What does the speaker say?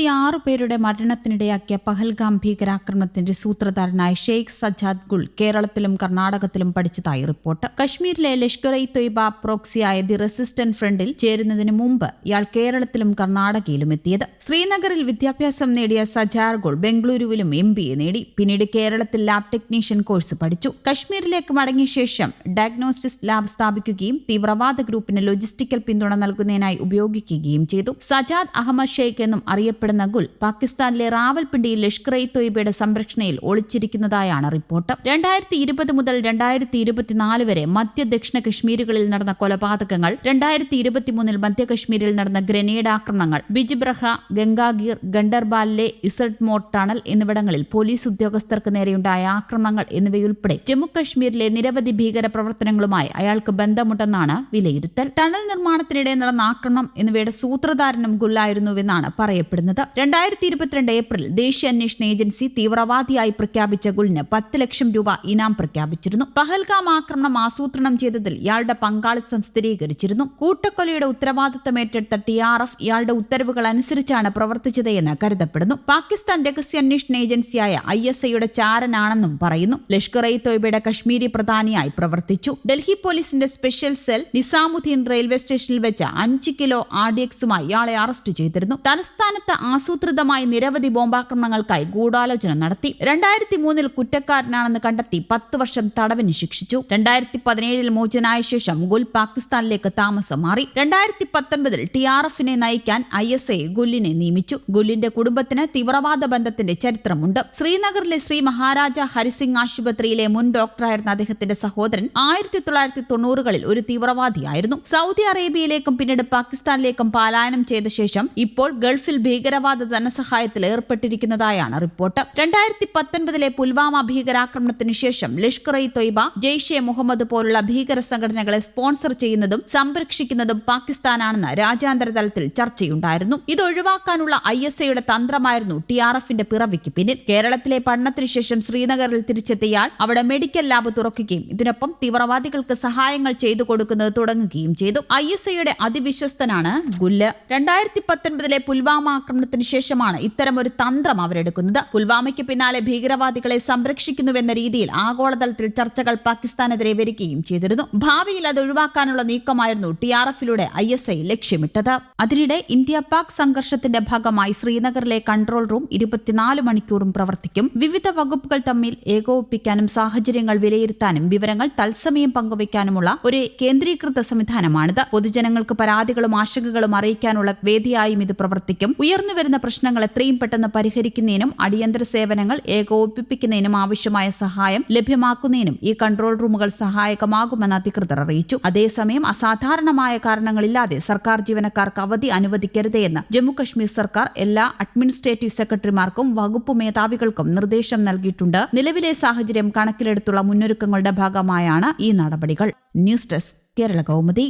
ഇരുപത്തിയാറ് പേരുടെ മരണത്തിനിടയാക്കിയ പഹൽഗാം ഭീകരാക്രമണത്തിന്റെ സൂത്രധാരനായ ഷെയ്ഖ് സജാദ് ഗുൾ കേരളത്തിലും കർണാടകത്തിലും പഠിച്ചതായി റിപ്പോർട്ട്. കശ്മീരിലെ ലഷ്കർ ഇ തൊയ്ബ പ്രോക്സിയായ ദി റെസിസ്റ്റന്റ് ഫ്രണ്ടിൽ ചേരുന്നതിന് മുമ്പ് ഇയാൾ കേരളത്തിലും കർണാടകയിലും എത്തിയത്. ശ്രീനഗറിൽ വിദ്യാഭ്യാസം നേടിയ സജാർ ഗുൾ ബംഗളൂരുവിലും എം ബി എ നേടി. പിന്നീട് കേരളത്തിൽ ലാബ് ടെക്നീഷ്യൻ കോഴ്സ് പഠിച്ചു. കശ്മീരിലേക്ക് മടങ്ങിയ ശേഷം ഡയഗ്നോസ്റ്റിസ് ലാബ് സ്ഥാപിക്കുകയും തീവ്രവാദ ഗ്രൂപ്പിന് ലോജിസ്റ്റിക്കൽ പിന്തുണ നൽകുന്നതിനായി ഉപയോഗിക്കുകയും ചെയ്തു. സജാദ് അഹമ്മദ് ഷെയ്ഖ് എന്നും അറിയപ്പെടുന്ന ഗുൽ പാകിസ്ഥാനിലെ റാവൽപിണ്ടിയിൽ ലഷ്കർ ഇ തൊയ്ബയുടെ സംരക്ഷണയിൽ ഒളിച്ചിരിക്കുന്നതായാണ് റിപ്പോർട്ട്. രണ്ടായിരത്തി ഇരുപത് മുതൽ രണ്ടായിരത്തി ഇരുപത്തിനാല് വരെ മധ്യ ദക്ഷിണ കശ്മീരുകളിൽ നടന്ന കൊലപാതകങ്ങൾ രണ്ടായിരത്തി ഇരുപത്തിമൂന്നിൽ മധ്യ കശ്മീരിൽ നടന്ന ഗ്രനേഡ് ആക്രമണങ്ങൾ ബിജിബ്രഹ ഗംഗാഗീർ ഗണ്ടർബാലിലെ ഇസഡ് മോർ ടണൽ എന്നിവിടങ്ങളിൽ പോലീസ് ഉദ്യോഗസ്ഥർക്ക് നേരെയുണ്ടായ ആക്രമണങ്ങൾ എന്നിവയുൾപ്പെടെ ജമ്മുകശ്മീരിലെ നിരവധി ഭീകര പ്രവർത്തനങ്ങളുമായി അയാൾക്ക് ബന്ധമുണ്ടെന്നാണ് വിലയിരുത്തൽ. ടണൽ നിർമ്മാണത്തിനിടെ നടന്ന ആക്രമണം എന്നിവയുടെ സൂത്രധാരനും ഗുല്ലായിരുന്നുവെന്നാണ് പറയപ്പെടുന്നത്. രണ്ടായിരത്തി ഇരുപത്തിരണ്ട് ഏപ്രിൽ ദേശീയ അന്വേഷണ ഏജൻസി തീവ്രവാദിയായി പ്രഖ്യാപിച്ച ഗുളിന് പത്ത് ലക്ഷം രൂപ ഇനാം പ്രഖ്യാപിച്ചിരുന്നു. പഹൽഗാം ആക്രമണം ആസൂത്രണം ചെയ്തതിൽ ഇയാളുടെ പങ്കാളിത്തം സ്ഥിരീകരിച്ചിരുന്നു. കൂട്ടക്കൊലയുടെ ഉത്തരവാദിത്തം ഏറ്റെടുത്ത ടി ആർ എഫ് ഇയാളുടെ ഉത്തരവുകൾ അനുസരിച്ചാണ് പ്രവർത്തിച്ചത് എന്ന് കരുതപ്പെടുന്നു. പാകിസ്ഥാൻ രഹസ്യാന്വേഷണ ഏജൻസിയായ ഐ എസ് ഐയുടെ ചാരനാണെന്നും പറയുന്നു. ലഷ്കർ ഇ തോയ്ബയുടെ കശ്മീരി പ്രധാനിയായി പ്രവർത്തിച്ചു. ഡൽഹി പോലീസിന്റെ സ്പെഷ്യൽ സെൽ നിസാമുദ്ദീൻ റെയിൽവേ സ്റ്റേഷനിൽ വെച്ച് അഞ്ച് കിലോ ആർ ഡി എക്സുമായി ഇയാളെ അറസ്റ്റ് ചെയ്തിരുന്നു. തലസ്ഥാനത്ത് ആസൂത്രിതമായി നിരവധി ബോംബാക്രമണങ്ങൾക്കായി ഗൂഢാലോചന നടത്തി. രണ്ടായിരത്തി മൂന്നിൽ കുറ്റക്കാരനാണെന്ന് കണ്ടെത്തി പത്ത് വർഷം തടവിന് ശിക്ഷിച്ചു. രണ്ടായിരത്തി പതിനേഴിൽ മോചനായ ശേഷം ഗുൽ പാകിസ്ഥാനിലേക്ക് താമസം മാറി. രണ്ടായിരത്തി പത്തൊൻപതിൽ ടി ആർ എഫിനെ നയിക്കാൻ ഐ എസ് ഐ ഗുല്ലിനെ നിയമിച്ചു. ഗുല്ലിന്റെ കുടുംബത്തിന് തീവ്രവാദ ബന്ധത്തിന്റെ ചരിത്രമുണ്ട്. ശ്രീനഗറിലെ ശ്രീ മഹാരാജ ഹരിസിംഗ് ആശുപത്രിയിലെ മുൻ ഡോക്ടറായിരുന്ന അദ്ദേഹത്തിന്റെ സഹോദരൻ ആയിരത്തി തൊള്ളായിരത്തി തൊണ്ണൂറുകളിൽ ഒരു തീവ്രവാദിയായിരുന്നു. സൗദി അറേബ്യയിലേക്കും പിന്നീട് പാകിസ്ഥാനിലേക്കും പലായനം ചെയ്ത ശേഷം ഇപ്പോൾ ഗൾഫിൽ ഭീകരവാദ ധനസഹായത്തിൽ ഏർപ്പെട്ടിരിക്കുന്നതായാണ് റിപ്പോർട്ട്. രണ്ടായിരത്തി പത്തൊൻപതിലെ പുൽവാമ ഭീകരാക്രമണത്തിനു ശേഷം ലഷ്കർ ഇ തൊയ്ബ ജെയ്ഷെ മുഹമ്മദ് പോലുള്ള ഭീകര സംഘടനകളെ സ്പോൺസർ ചെയ്യുന്നതും സംരക്ഷിക്കുന്നതും പാകിസ്ഥാനാണെന്ന് രാജ്യാന്തര തലത്തിൽ ചർച്ചയുണ്ടായിരുന്നു. ഇത് ഒഴിവാക്കാനുള്ള ഐ എസ് ഐയുടെ തന്ത്രമായിരുന്നു ടി ആർ എഫിന്റെ പിറവിക്ക് പിന്നിൽ. കേരളത്തിലെ പഠനത്തിനു ശേഷം ശ്രീനഗറിൽ തിരിച്ചെത്തിയാൽ അവിടെ മെഡിക്കൽ ലാബ് തുറക്കുകയും ഇതിനൊപ്പം തീവ്രവാദികൾക്ക് സഹായങ്ങൾ ചെയ്തു കൊടുക്കുന്നത് തുടങ്ങുകയും ചെയ്തു. ഐ എസ് ഐയുടെ അതിവിശ്വസ്തനാണ് ഗുല്ല്. രണ്ടായിരത്തി പത്തൊൻപതിലെ പുൽവാമ ആക്രമണത്തിന് ശേഷമാണ് ഇത്തരമൊരു തന്ത്രം അവരെടുക്കുന്നത്. പുൽവാമയ്ക്ക് പിന്നാലെ ഭീകരവാദികളെ സംരക്ഷിക്കുന്നുവെന്ന രീതിയിൽ ആഗോളതലത്തിൽ ചർച്ചകൾ പാകിസ്ഥാനെതിരെ വരികയും ചെയ്തിരുന്നു. ഭാവിയിൽ അത് ഒഴിവാക്കാനുള്ള നീക്കമായിരുന്നു ടി ആർ എഫിലൂടെ ഐ എസ് ഐ ലക്ഷ്യമിട്ടത്. അതിനിടെ ഇന്ത്യ പാക് സംഘർഷത്തിന്റെ ഭാഗമായി ശ്രീനഗറിലെ കൺട്രോൾ റൂം ഇരുപത്തിനാല് മണിക്കൂറും പ്രവർത്തിക്കും. വിവിധ വകുപ്പുകൾ തമ്മിൽ ഏകോപിപ്പിക്കാനും സാഹചര്യങ്ങൾ വിലയിരുത്താനും വിവരങ്ങൾ തത്സമയം പങ്കുവയ്ക്കാനുമുള്ള ഒരു കേന്ദ്രീകൃത സംവിധാനമാണിത്. പൊതുജനങ്ങൾക്ക് പരാതികളും ആശങ്കകളും അറിയിക്കാനുള്ള വേദിയായും ഇത് പ്രവർത്തിക്കും. ഉയർന്നുവരുന്ന പ്രശ്നങ്ങൾ എത്രയും പെട്ടെന്ന് പരിഹരിക്കുന്നതിനും അടിയന്തര സേവനങ്ങൾ ഏകോപിപ്പിക്കുന്നതിനും ആവശ്യമായ സഹായം ലഭ്യമാക്കുന്നതിനും ഈ കൺട്രോൾ റൂമുകൾ സഹായകമാകുമെന്ന് അധികൃതർ അറിയിച്ചു. അതേസമയം അസാധാരണമായ കാരണങ്ങളില്ലാതെ സർക്കാർ ജീവനക്കാർക്ക് അവധി അനുവദിക്കരുത് എന്ന് ജമ്മുകശ്മീർ സർക്കാർ എല്ലാ അഡ്മിനിസ്ട്രേറ്റീവ് സെക്രട്ടറിമാർക്കും വകുപ്പ് മേധാവികൾക്കും നിർദ്ദേശം നൽകിയിട്ടുണ്ട്. നിലവിലെ സാഹചര്യം കണക്കിലെടുത്തുള്ള മുന്നൊരുക്കങ്ങളുടെ ഭാഗമായാണ് ഈ നടപടികൾ. News desk Kerala Kaumudi.